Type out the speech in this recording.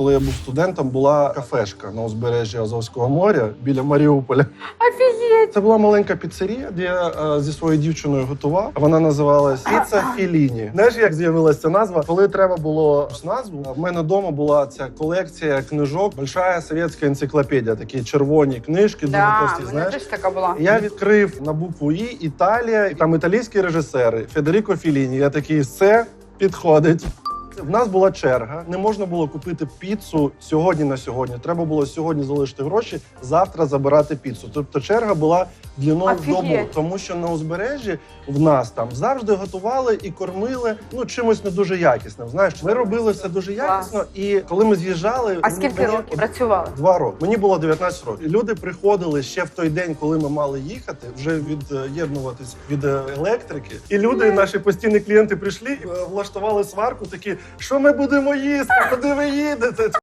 Коли я був студентом, була кафешка на узбережжі Азовського моря біля Маріуполя. Офігеть! Це була маленька піцерія, де я е, зі своєю дівчиною готував. Вона називалась Піца Філіні. Знаєш, як з'явилася назва? Коли треба було назву, в мене вдома була ця колекція книжок, большая совєтська енциклопедія, такі червоні книжки, дуже Да, товсті. мене Знаєш. теж така була. Я відкрив на букву І Італія, і там італійські режисери Федеріко Філіні. Я такий все підходить. В нас була черга, не можна було купити піцу сьогодні на сьогодні. Треба було сьогодні залишити гроші, завтра забирати піцу. Тобто черга була длиною в добу, тому що на узбережжі в нас там завжди готували і кормили ну чимось не дуже якісним. Знаєш, ми робили все дуже якісно, і коли ми з'їжджали, А скільки мені- років працювали? Два роки. Мені було 19 років. Люди приходили ще в той день, коли ми мали їхати, вже від'єднуватись від е, електрики. І люди, наші постійні клієнти, прийшли і е, влаштували сварку. Такі, що ми будемо їсти? Куди ви їдете?